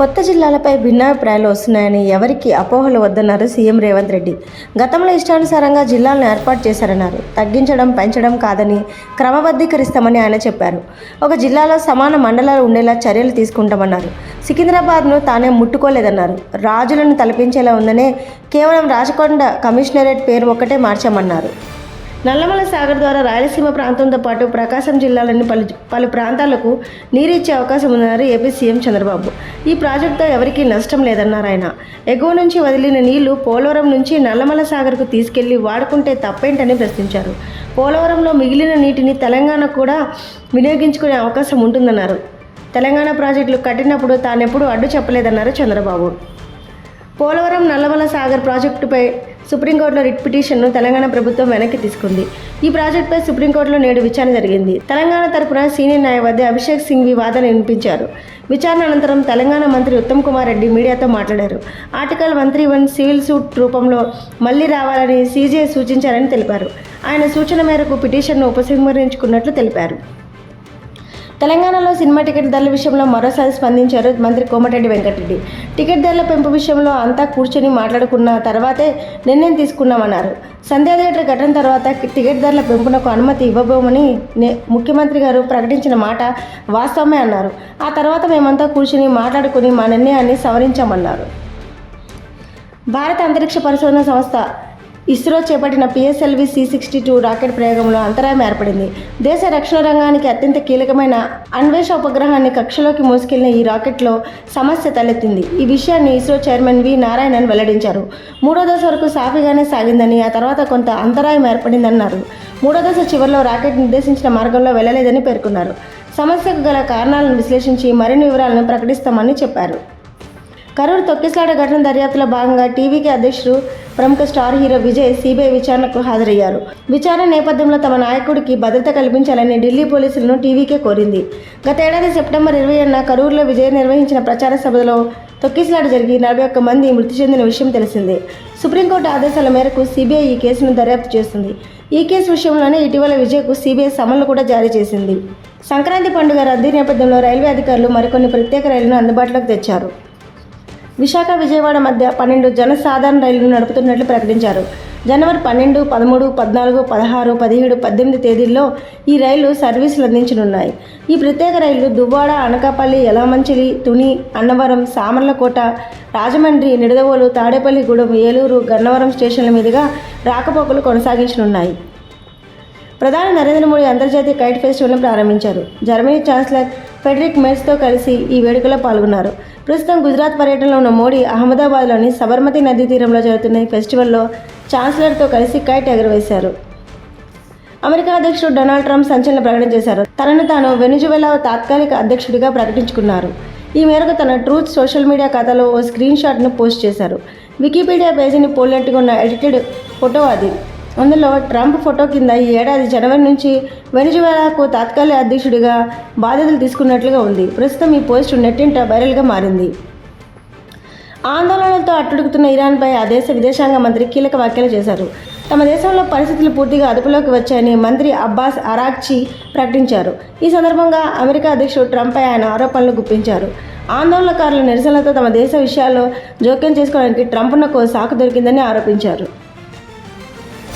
కొత్త జిల్లాలపై భిన్నాభిప్రాయాలు వస్తున్నాయని ఎవరికి అపోహలు వద్దన్నారు సీఎం రేవంత్ రెడ్డి. గతంలో ఇష్టానుసారంగా జిల్లాలను ఏర్పాటు చేశారన్నారు. తగ్గించడం పెంచడం కాదని క్రమబద్ధీకరిస్తామని ఆయన చెప్పారు. ఒక జిల్లాలో సమాన మండలాలు ఉండేలా చర్యలు తీసుకుంటామన్నారు. సికింద్రాబాద్ను తానే ముట్టుకోలేదన్నారు. రాజులను తలపించేలా ఉందనే కేవలం రాచకొండ కమిషనరేట్ పేరు ఒక్కటే మార్చామన్నారు. నల్లమల సాగర్ ద్వారా రాయలసీమ ప్రాంతంతో పాటు ప్రకాశం జిల్లాలోని పలు పలు ప్రాంతాలకు నీరు ఇచ్చే అవకాశం ఉందన్నారు ఏపీ సీఎం చంద్రబాబు. ఈ ప్రాజెక్టుతో ఎవరికీ నష్టం లేదన్నారు ఆయన. ఎగువ నుంచి వదిలిన నీళ్ళు పోలవరం నుంచి నల్లమల సాగర్కు తీసుకెళ్ళి వాడుకుంటే తప్పేంటని ప్రశ్నించారు. పోలవరంలో మిగిలిన నీటిని తెలంగాణ కూడా వినియోగించుకునే అవకాశం ఉంటుందన్నారు. తెలంగాణ ప్రాజెక్టులు కట్టినప్పుడు తానెప్పుడు అడ్డు చెప్పలేదన్నారు చంద్రబాబు. పోలవరం నల్లమల సాగర్ ప్రాజెక్టుపై సుప్రీంకోర్టులో రిట్ పిటిషన్ను తెలంగాణ ప్రభుత్వం వెనక్కి తీసుకుంది. ఈ ప్రాజెక్టుపై సుప్రీంకోర్టులో నేడు విచారణ జరిగింది. తెలంగాణ తరపున సీనియర్ న్యాయవాది అభిషేక్ సింఘ్వి వాదన వినిపించారు. విచారణ అనంతరం తెలంగాణ మంత్రి ఉత్తమ్ కుమార్ రెడ్డి మీడియాతో మాట్లాడారు. Article one three one civil suit రూపంలో మళ్ళీ రావాలని సీజే సూచించారని తెలిపారు. ఆయన సూచన మేరకు పిటిషన్ను ఉపసంహరించుకున్నట్లు తెలిపారు. తెలంగాణలో సినిమా టికెట్ ధరల విషయంలో మరోసారి స్పందించారు మంత్రి కోమటిరెడ్డి వెంకటరెడ్డి. టికెట్ ధరల పెంపు విషయంలో అంతా కూర్చొని మాట్లాడుకున్న తర్వాతే నిర్ణయం తీసుకున్నామన్నారు. సంధ్యా థియేటర్ ఘటన తర్వాత టికెట్ ధరల పెంపునకు అనుమతి ఇవ్వబోమని నే- ముఖ్యమంత్రి గారు ప్రకటించిన మాట వాస్తవమే అన్నారు. ఆ తర్వాత మేమంతా కూర్చుని మాట్లాడుకుని మా నిర్ణయాన్ని సవరించామన్నారు. భారత అంతరిక్ష పరిశోధన సంస్థ ఇస్రో చేపట్టిన PSLV C sixty two rocket ప్రయోగంలో అంతరాయం ఏర్పడింది. దేశ రక్షణ రంగానికి అత్యంత కీలకమైన అన్వేష ఉపగ్రహాన్ని కక్షలోకి మోసుకెళ్ళిన ఈ రాకెట్లో సమస్య తలెత్తింది. ఈ విషయాన్ని ఇస్రో చైర్మన్ వి నారాయణన్ వెల్లడించారు. మూడో దశ వరకు సాఫీగానే సాగిందని ఆ తర్వాత కొంత అంతరాయం ఏర్పడిందన్నారు. మూడో దశ చివరిలో రాకెట్ నిర్దేశించిన మార్గంలో వెళ్ళలేదని పేర్కొన్నారు. సమస్యకు గల కారణాలను విశ్లేషించి మరిన్ని వివరాలను ప్రకటిస్తామని చెప్పారు. కరూరు తొక్కిసలాట ఘటన దర్యాప్తులో భాగంగా టీవీకి అధ్యక్షుడు ప్రముఖ స్టార్ హీరో విజయ్ సిబిఐ విచారణకు హాజరయ్యారు. విచారణ నేపథ్యంలో తమ నాయకుడికి భద్రత కల్పించాలని ఢిల్లీ పోలీసులను టీవీకే కోరింది. గతేడాది సెప్టెంబర్ ఇరవై ఎన్న కరూరులో విజయ్ నిర్వహించిన ప్రచార సభలో తొక్కిసలాట జరిగి నలభై ఒక్క మంది మృతి చెందిన విషయం తెలిసిందే. సుప్రీంకోర్టు ఆదేశాల మేరకు సిబిఐ ఈ కేసును దర్యాప్తు చేస్తుంది. ఈ కేసు విషయంలోనే ఇటీవల విజయ్కు సిబిఐ సమన్లు కూడా జారీ చేసింది. సంక్రాంతి పండుగ రద్దీ నేపథ్యంలో రైల్వే అధికారులు మరికొన్ని ప్రత్యేక రైళ్ళను అందుబాటులోకి తెచ్చారు. విశాఖ విజయవాడ మధ్య పన్నెండు జనసాధారణ రైళ్ళను నడుపుతున్నట్లు ప్రకటించారు. జనవరి పన్నెండు పదమూడు పద్నాలుగు పదహారు పదిహేడు పద్దెనిమిది తేదీల్లో ఈ రైళ్ళు సర్వీసులు అందించనున్నాయి. ఈ ప్రత్యేక రైళ్ళు దువ్వాడ అనకాపల్లి యలమంచిలి తుని అన్నవరం సామర్లకోట రాజమండ్రి నిడదవోలు తాడేపల్లిగూడెం ఏలూరు గన్నవరం స్టేషన్ల మీదుగా రాకపోకలు కొనసాగించనున్నాయి. ప్రధాని నరేంద్ర మోడీ అంతర్జాతీయ కైట్ ఫెస్టివల్ను ప్రారంభించారు. జర్మనీ ఛాన్సలర్ ఫెడరిక్ మెర్స్తో కలిసి ఈ వేడుకలో పాల్గొన్నారు. ప్రస్తుతం గుజరాత్ పర్యటనలో ఉన్న మోడీ అహ్మదాబాద్లోని సబర్మతి నదీ తీరంలో జరుగుతున్న ఈ ఫెస్టివల్లో ఛాన్సలర్తో కలిసి కైట్ ఎగరవేశారు. అమెరికా అధ్యక్షుడు డొనాల్డ్ ట్రంప్ సంచలన ప్రకటన చేశారు. తనను తాను వెనిజువెలా తాత్కాలిక అధ్యక్షుడిగా ప్రకటించుకున్నారు. ఈ మేరకు తన ట్రూత్ సోషల్ మీడియా ఖాతాలో ఓ స్క్రీన్ షాట్ను పోస్ట్ చేశారు. వికీపీడియా పేజీని పోలినట్టుగా ఉన్న ఎడిటెడ్ ఫోటో అది. అందులో ట్రంప్ ఫోటో కింద ఈ ఏడాది జనవరి నుంచి వెనిజువెలాకు తాత్కాలిక అధ్యక్షుడిగా బాధ్యతలు తీసుకున్నట్లుగా ఉంది. ప్రస్తుతం ఈ పోస్ట్ నెట్టింట వైరల్గా మారింది. ఆందోళనలతో అట్టుడుకుతున్న ఇరాన్పై ఆ దేశ విదేశాంగ మంత్రి కీలక వ్యాఖ్యలు చేశారు. తమ దేశంలో పరిస్థితులు పూర్తిగా అదుపులోకి వచ్చాయని మంత్రి అబ్బాస్ అరాక్చి ప్రకటించారు. ఈ సందర్భంగా అమెరికా అధ్యక్షుడు ట్రంప్పై ఆయన ఆరోపణలు గుప్పించారు. ఆందోళనకారుల నిరసనలతో తమ దేశ విషయాల్లో జోక్యం చేసుకోవడానికి ట్రంప్నకు సాకు దొరికిందని ఆరోపించారు.